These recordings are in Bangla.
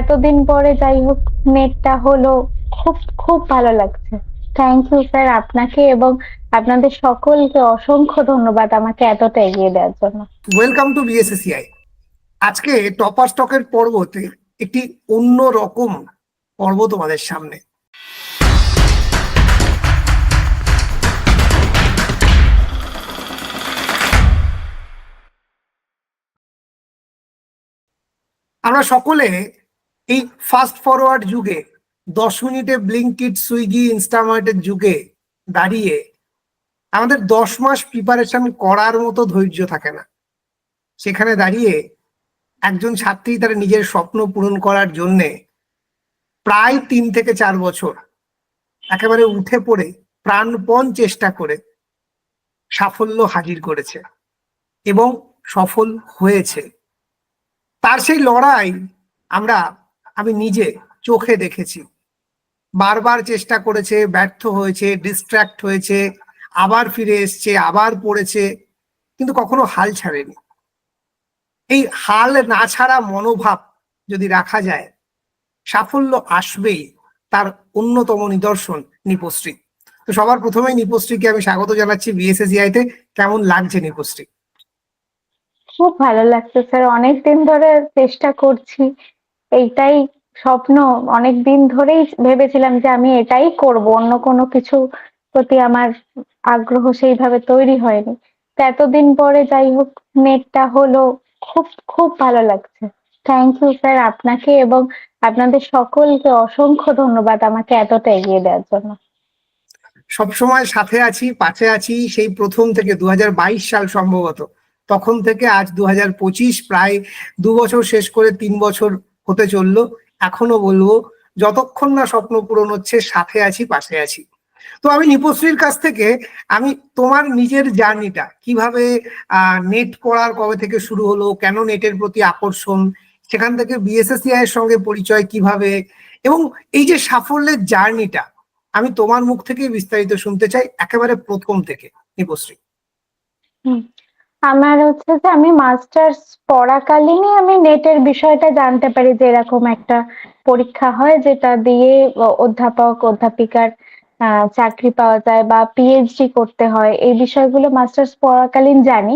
এতদিন পরে যাই হোক নেটটা হলো খুব খুব ভালো লাগছে। থ্যাংক ইউ স্যার আপনাকে এবং আপনাদের সকলকে অসংখ্য ধন্যবাদ আমাকে এতটা এগিয়ে দেওয়ার জন্য। ওয়েলকাম টু বিএসএসিআই আজকে টপার স্টকের পর্বতে একটি অন্য রকম পর্ব তোমাদের সামনে। আমরা সকলে এই ফাস্ট ফরওয়ার্ড যুগে, দশ মিনিটে ব্লিঙ্কিট সুইগি ইনস্টামার্টের যুগে দাঁড়িয়ে, আমাদের দশ মাস প্রিপারেশন করার মতো ধৈর্য থাকে না। সেখানে দাঁড়িয়ে একজন ছাত্রী তার নিজের স্বপ্ন পূরণ করার জন্যে প্রায় তিন থেকে চার বছর একেবারে উঠে পড়ে, প্রাণপণ চেষ্টা করে সাফল্য হাজির করেছে এবং সফল হয়েছে। তার সেই লড়াই আমরা আমি নিজে চোখে দেখেছি। বারবার চেষ্টা করেছে, ব্যর্থ হয়েছে ডিস্ট্র্যাক্ট হয়েছে, আবার ফিরে এসছে, আবার পড়েছে, কিন্তু কখনো হাল ছাড়েনি। এই হাল না ছাড়া মনোভাব যদি রাখা যায়, সাফল্য আসবেই তার অন্যতম নিদর্শন নিপশ্রী তো সবার প্রথমেই নিপশ্রীকে আমি স্বাগত জানাচ্ছি বিএসএসিআই তে। কেমন লাগছে নিপশ্রী খুব ভালো লাগছে, স্যার। অনেক দিন ধরে চেষ্টা করছি। এইটাই স্বপ্ন। অনেক দিন ধরেই ভেবেছিলাম যে আমি এটাই করব, অন্য কোনো কিছু প্রতি আমার আগ্রহ সেইভাবে তৈরি হয়নি। তো এতদিন পরে যাই হোক, নেটটা হলো, খুব খুব ভালো লাগছে। থ্যাংক ইউ স্যার আপনাকে এবং আপনাদের সকলকে অসংখ্য ধন্যবাদ আমাকে এতটা এগিয়ে দেওয়ার জন্য। সবসময় সাথে আছি, পাশে আছি, সেই প্রথম থেকে দু হাজার বাইশ সাল সম্ভবত। তখন থেকে আজ দু হাজার পঁচিশ, প্রায় দু বছর শেষ করে তিন বছর হতে চলল, এখনও বলব, যতক্ষণ না স্বপ্ন পূরণ হচ্ছে, সাথে আছি, পাশে আছি। তো আমি নিপশ্রীর কাছ থেকে, আমি তোমার নিজের জার্নিটা, কীভাবে নেট পড়ার কবে থেকে শুরু হলো, কেন নেটের প্রতি আকর্ষণ, সেখান থেকে বিএসএসিআই এর সঙ্গে পরিচয় কীভাবে, এবং এই যে সাফল্যের জার্নিটা, আমি তোমার মুখ থেকে বিস্তারিত শুনতে চাই, একেবারে প্রথম থেকে, নিপশ্রী। আমার হচ্ছে যে আমি মাস্টার্স পড়াকালীনই আমি নেটের বিষয়টা জানতে পারি যে এরকম একটা পরীক্ষা হয় যেটা দিয়ে অধ্যাপক, অধ্যাপিকার চাকরি পাওয়া যায় বা পিএইচডি করতে হয়। এই বিষয়গুলো মাস্টার্স পড়াকালীন জানি।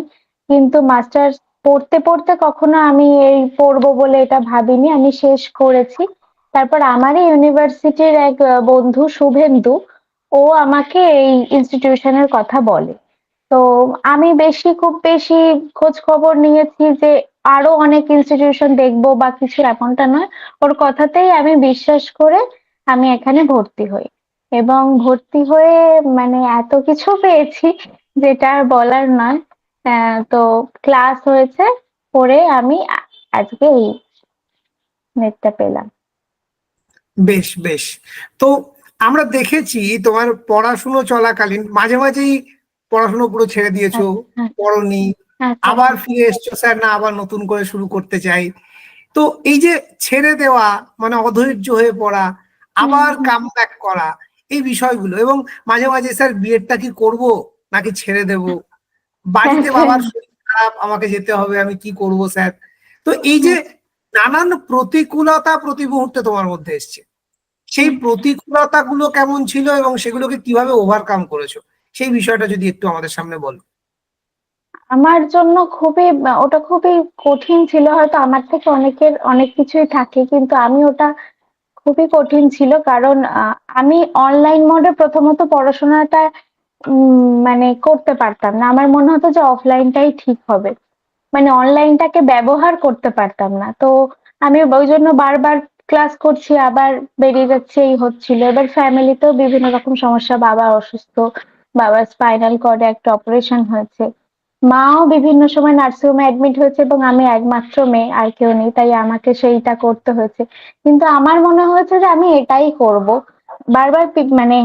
কিন্তু মাস্টার্স পড়তে পড়তে কখনো আমি এই পড়ব বলে এটা ভাবিনি। আমি শেষ করেছি। তারপর আমারই ইউনিভার্সিটির এক বন্ধু শুভেন্দু, ও আমাকে এই ইনস্টিটিউশনের কথা বলে। তো আমি বেশি, খুব বেশি খোঁজ খবর নিয়েছি যে আরও অনেক ইনস্টিটিউশন দেখব বা কিছু, এমনটা নয়। ওর কথাতেই আমি বিশ্বাস করে আমি এখানে ভর্তি হই। এবং ভর্তি হয়ে মানে এত কিছু পেয়েছি যেটা আর বলার নয়। তো ক্লাস হয়েছে পরে আমি আজকে এই নেটটা পেলাম। বেশ বেশ। তো আমরা দেখেছি তোমার পড়াশুনো চলাকালীন, মাঝে মাঝেই পড়াশুনো পুরো ছেড়ে দিয়েছ হ্যাঁ। পড়নি আচ্ছা, আবার ফিরে এসছো স্যার না আবার নতুন করে শুরু করতে চাই। তো এই যে ছেড়ে দেওয়া মানে অধৈর্য হয়ে পড়া আবার কাম ব্যাক করা এই বিষয়গুলো। এবং মাঝে মাঝে স্যার বিএডটা কি করব নাকি ছেড়ে দেব? বাড়িতে হ্যাঁ, বাবার শরীর খারাপ আমাকে যেতে হবে আমি কি করব স্যার? তো এই যে নানান প্রতিকূলতা প্রতি মুহূর্তে তোমার মধ্যে এসছে। সেই প্রতিকূলতা গুলো কেমন ছিল এবং সেগুলোকে কীভাবে ওভারকাম করেছ? সেই বিষয়টা যদি একটু আমাদের সামনে বলো। আমার জন্য খুবই, ওটা খুবই কঠিন ছিল, হয়তো আমার থেকে অনেকের, অনেক কিছুই থাকে, কিন্তু আমি ওটা খুবই কঠিন ছিল, কারণ আমি অনলাইন মোডে প্রথমত পড়াশোনাটা মানে করতে পারতাম না। আমার মনে হতো যে অফলাইনটাই ঠিক হবে। মানে অনলাইনটাকে ব্যবহার করতে পারতাম না। তো আমি ওই জন্য বারবার ক্লাস করছি, আবার বেরিয়ে যাচ্ছে, এই হচ্ছিল। এবার ফ্যামিলিতেও বিভিন্ন রকম সমস্যা, বাবা অসুস্থ বাবার স্পাইনাল কর্ডে একটা অপারেশন হয়েছে। মাও বিভিন্ন সময় নার্সিংহোমে অ্যাডমিট হয়েছে এবং আমি একমাত্র মেয়ে, আর কেউ নেই, তাই আমাকে সেইটা করতে হয়েছে। কিন্তু আমার মনে হয়েছে যে আমি এটাই করব। বারবার মানে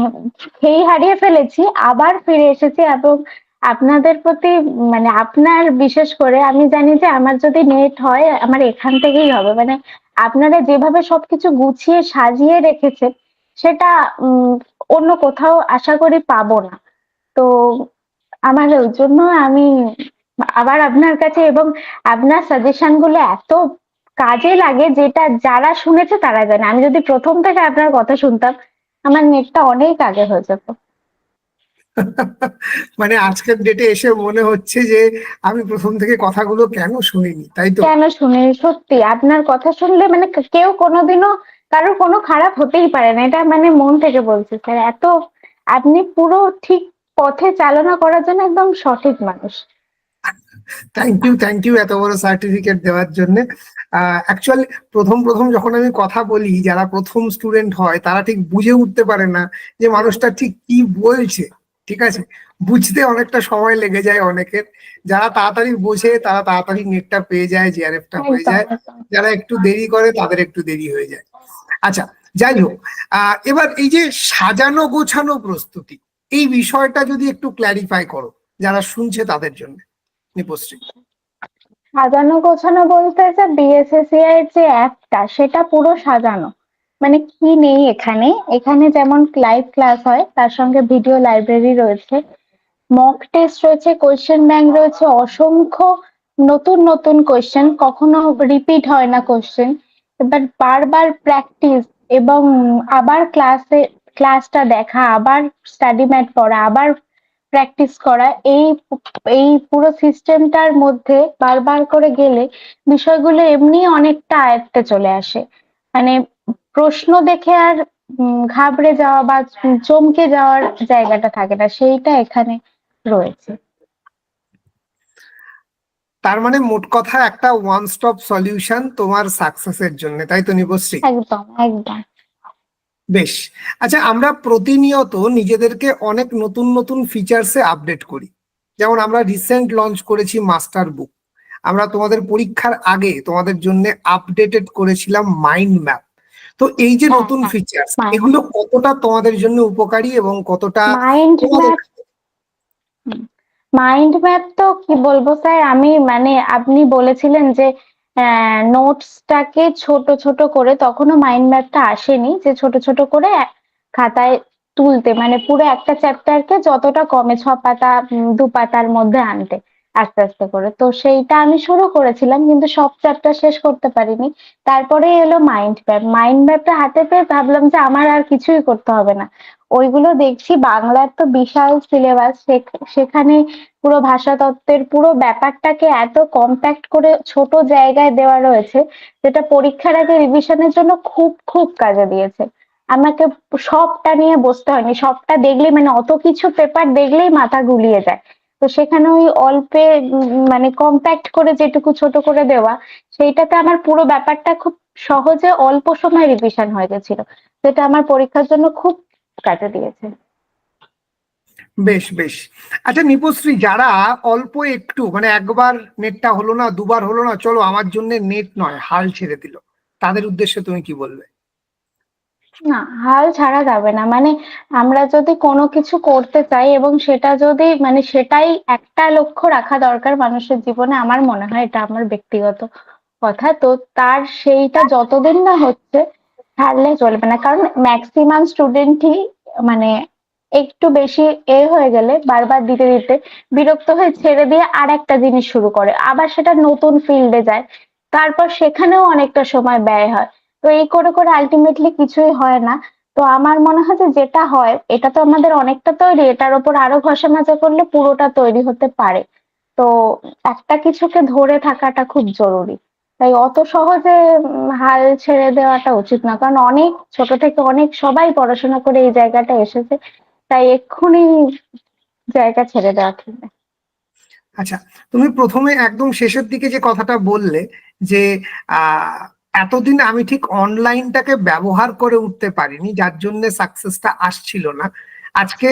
খেই হারিয়ে ফেলেছি, আবার ফিরে এসেছি এবং আপনাদের প্রতি মানে আপনার বিশেষ করে আমি জানি যে আমার যদি নেট হয়, আমার এখান থেকেই হবে। মানে আপনারা যেভাবে সবকিছু গুছিয়ে সাজিয়ে রেখেছে, সেটা অন্য কোথাও আশা করি পাবো না। তো আমার ওই জন্য আমি আবার আপনার কাছে এবং আপনার সাজেশনগুলো এত কাজে লাগে যেটা যারা শুনেছে তারা জানে। আমি যদি প্রথম থেকে আপনার কথা শুনতাম আমার নেটটা অনেক আগে হয়ে যেত। মানে আজকের ডেটে এসে মনে হচ্ছে যে আমি প্রথম থেকে কথাগুলো কেন শুনিনি তাই তো? কেন শুনে সত্যি আপনার কথা শুনলে মানে কেউ কোনোদিনও কারোর কোনো খারাপ হতেই পারে না। এটা মানে মন থেকে বলছি স্যার। এত আপনি পুরো ঠিক পথে চালনা করার জন্য একদম সঠিক মানুষ। থ্যাংক ইউ থ্যাংক ইউ এত বড় সার্টিফিকেট দেওয়ার জন্য। অ্যাকচুয়ালি প্রথম প্রথম যখন আমি কথা বলি যারা প্রথম স্টুডেন্ট হয় তারা ঠিক বুঝে উঠতে পারে না যে মানুষটা ঠিক কি বলছে ঠিক আছে? বুঝতে অনেকটা সময় লেগে যায় অনেকের। যারা তাড়াতাড়ি বোঝে তারা তাড়াতাড়ি নেটটা পেয়ে যায় জিআরএফটা হয়ে যায়। যারা একটু দেরি করে তাদের একটু দেরি হয়ে যায়। আচ্ছা যাই হোক আহ, এবার এই যে সাজানো গোছানো প্রস্তুতি এই বিষয়টা যদি একটু ক্ল্যারিফাই করো, যারা শুনছে তাদের জন্য। নিপশ্রী সাজানো গোছানো বলতে যে বিএসএসিআই এর যে অ্যাপটা সেটা পুরো সাজানো। মানে কি নেই এখানে? এখানে যেমন লাইভ ক্লাস হয়, তার সঙ্গে ভিডিও লাইব্রেরি রয়েছে। মক টেস্ট রয়েছে কোয়েশ্চেন ব্যাংক রয়েছে, অসংখ্য নতুন নতুন কোয়েশ্চেন কখনো রিপিট হয় না কোয়েশ্চেন এবার বারবার প্র্যাকটিস এবং আবার ক্লাসে ক্লাসটা দেখা আবার স্টাডি ম্যাট পড়া আবার প্র্যাকটিস করা এই এই পুরো সিস্টেমটার মধ্যে বারবার করে গেলে বিষয়গুলো এমনি অনেকটা আয়ত্তে চলে আসে। মানে প্রশ্ন দেখে আর ঘাবড়ে যাওয়া বা চমকে যাওয়ার জায়গাটা থাকে না সেইটা এখানে রয়েছে। তার মানে মোট কথা একটা ওয়ান স্টপ সলিউশন তোমার সাকসেসের জন্য তাই তো নিপশ্রী একদম একদম। বেশ। আচ্ছা আমরা প্রতিনিয়ত নিজেদেরকে অনেক নতুন নতুন ফিচার্সে আপডেট করি। যেমন আমরা রিসেন্ট লঞ্চ করেছি মাস্টার বুক আমরা তোমাদের পরীক্ষার আগে তোমাদের জন্য আপডেটেড করেছিলাম মাইন্ড ম্যাপ তো এই যে হ্যাঁ, নতুন হ্যাঁ, ফিচার্স এগুলো কতটা তোমাদের জন্য উপকারী এবং কতটা মাইন্ড ম্যাপ তো কি বলব স্যার আমি মানে আপনি বলেছিলেন যে নোটসটাকে ছোট ছোট করে, তখনও মাইন্ড ম্যাপটা আসেনি যে ছোট ছোট করে খাতায় তুলতে মানে পুরো একটা চ্যাপ্টারকে যতটা কমে ছ পাতা দু পাতার মধ্যে আনতে। আস্তে আস্তে করে। তো সেইটা আমি শুরু করেছিলাম, কিন্তু সব চ্যাপ্টার শেষ করতে পারিনি। তারপরে এলো মাইন্ড ম্যাপ মাইন্ড ম্যাপটা হাতে পেয়ে ভাবলাম যে আমার আর কিছুই করতে হবে না। ওইগুলো দেখছি, বাংলার তো বিশাল সিলেবাস সেখানে পুরো ভাষাতত্ত্বের পুরো ব্যাপারটাকে এত কম্প্যাক্ট করে ছোট জায়গায় দেওয়া রয়েছে, যেটা পরীক্ষার আগে রিভিশনের জন্য খুব খুব কাজে দিয়েছে। আমাকে সবটা নিয়ে বসতে হয়নি। সবটা দেখলেই মানে অত কিছু পেপার দেখলেই মাথা গুলিয়ে যায়। তো সেখানে ওই অল্পে মানে কম্প্যাক্ট করে যেটুকু ছোট করে দেওয়া, সেইটাতে আমার পুরো ব্যাপারটা খুব সহজে অল্প সময় রিভিশন হয়ে গেছিল, যেটা আমার পরীক্ষার জন্য খুব কাজে দিয়েছে। বেশ বেশ। আচ্ছা নিপশ্রী, যারা অল্প একটু মানে একবার নেটটা হলো না, দুবার হলো না, চলো, আমার জন্য নেট নয়, হাল ছেড়ে দিল। তাদের উদ্দেশ্যে তুমি কি বলবে? না, হাল ছাড়া যাবে না। মানে আমরা যদি কোনো কিছু করতে চাই এবং সেটা যদি মানে সেটাই একটা লক্ষ্য রাখা দরকার মানুষের জীবনে, আমার মনে হয় এটা আমার ব্যক্তিগত কথা। তো তার সেইটা যতদিন না হচ্ছে, ছাড়লে চলবে না। কারণ ম্যাক্সিমাম স্টুডেন্টই মানে একটু বেশি এ হয়ে গেলে বারবার দিতে দিতে বিরক্ত হয়ে ছেড়ে দিয়ে আর একটা জিনিস শুরু করে। আবার সেটা নতুন ফিল্ডে যায়। তারপর সেখানেও অনেকটা সময় ব্যয় হয়। তো এই করে করে আলটিমেটলি কিছুই হয় না। তো আমার মনে হয় যে যেটা হয়, এটা তো আমাদের অনেকটা তৈরি, এটার উপর আরও ঘষা মাজা করলে পুরোটা তৈরি হতে পারে। তো একটা কিছুকে ধরে থাকাটা খুব জরুরি। তাই অত সহজে হাল ছেড়ে দেওয়াটা উচিত না, কারণ অনেক, ছোট থেকে অনেক সবাই পড়াশোনা করে এই জায়গাটা এসেছে, তাই এক্ষুনি জায়গা ছেড়ে দেওয়া ঠিক না। আচ্ছা তুমি প্রথমে একদম শেষের দিকে যে কথাটা বললে যে, আহ এতদিন আমি ঠিক অনলাইনটাকে ব্যবহার করে উঠতে পারিনি, যার জন্য সাকসেসটা আসছিল না। আজকে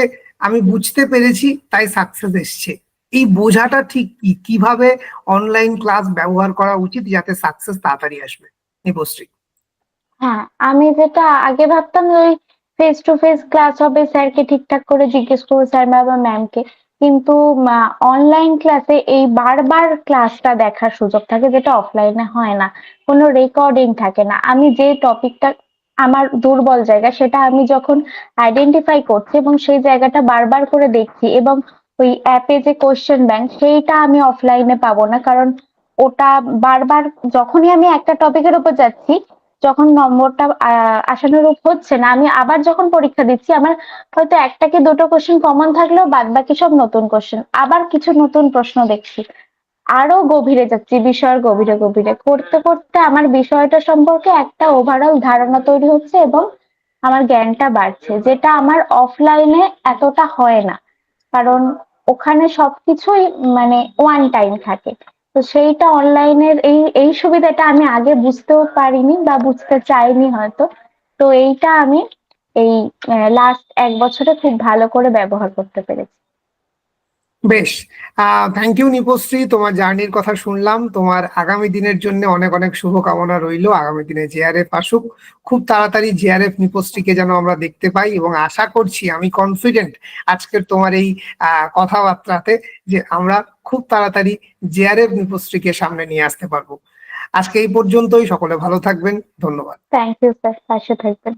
আমি বুঝতে পেরেছি, তাই সাকসেস এসছে। এই বোঝাটা ঠিক কি? কীভাবে অনলাইন ক্লাস ব্যবহার করা উচিত যাতে সাকসেস তাড়াতাড়ি আসবে? নিপশ্রী হ্যাঁ আমি যেটা আগে ভাবতাম ওই ফেস টু ফেস ক্লাস হবে, স্যারকে ঠিকঠাক করে জিজ্ঞেস করব, স্যার বা ম্যামকে কিন্তু অনলাইন ক্লাসে এই বারবার ক্লাসটা দেখার সুযোগ থাকে যেটা অফলাইনে হয় না। কোনো রেকর্ডিং থাকে না। আমি যে টপিকটা আমার দুর্বল জায়গা, সেটা আমি যখন আইডেন্টিফাই করছি এবং সেই জায়গাটা বারবার করে দেখছি এবং ওই অ্যাপে যে কোশ্চেন ব্যাংক সেইটা আমি অফলাইনে পাবো না। কারণ ওটা বারবার, যখনই আমি একটা টপিকের উপর যাচ্ছি যখন নম্বরটা আশানুরূপ হচ্ছে না, আমি আবার যখন পরীক্ষা দিচ্ছি, আমার হয়তো একটা কি দুটো কোশ্চেন কমন থাকলেও বাদ বাকি সব নতুন কোশ্চেন আবার কিছু নতুন প্রশ্ন দেখছি। আরও গভীরে যাচ্ছি, বিষয়ের গভীরে গভীরে। করতে করতে আমার বিষয়টা সম্পর্কে একটা ওভারঅল ধারণা তৈরি হচ্ছে এবং আমার জ্ঞানটা বাড়ছে, যেটা আমার অফলাইনে এতটা হয় না। কারণ ওখানে সবকিছুই মানে ওয়ান টাইম থাকে। তো সেইটা অনলাইনের এই এই সুবিধাটা আমি আগে বুঝতেও পারিনি বা বুঝতে চাইনি হয়তো। তো এইটা আমি এই লাস্ট এক বছরে খুব ভালো করে ব্যবহার করতে পেরেছি। বেশ। থ্যাংক ইউ নিপশ্রী, তোমার জার্নির কথা শুনলাম। তোমার আগামী দিনের জন্য অনেক অনেক শুভকামনা রইল আগামী দিনে জেআরএফ আসুক। খুব তাড়াতাড়ি জেআরএফ নিপশ্রীকে যেন আমরা দেখতে পাই এবং আশা করছি, আমি কনফিডেন্ট আজকের তোমার এই কথাবার্তাতে যে আমরা খুব তাড়াতাড়ি জেআরএফ নিপশ্রীকে সামনে নিয়ে আসতে পারব। আজকে এই পর্যন্তই, সকলে ভালো থাকবেন। ধন্যবাদ। থ্যাংক ইউ স্যার পাশে থাকবেন।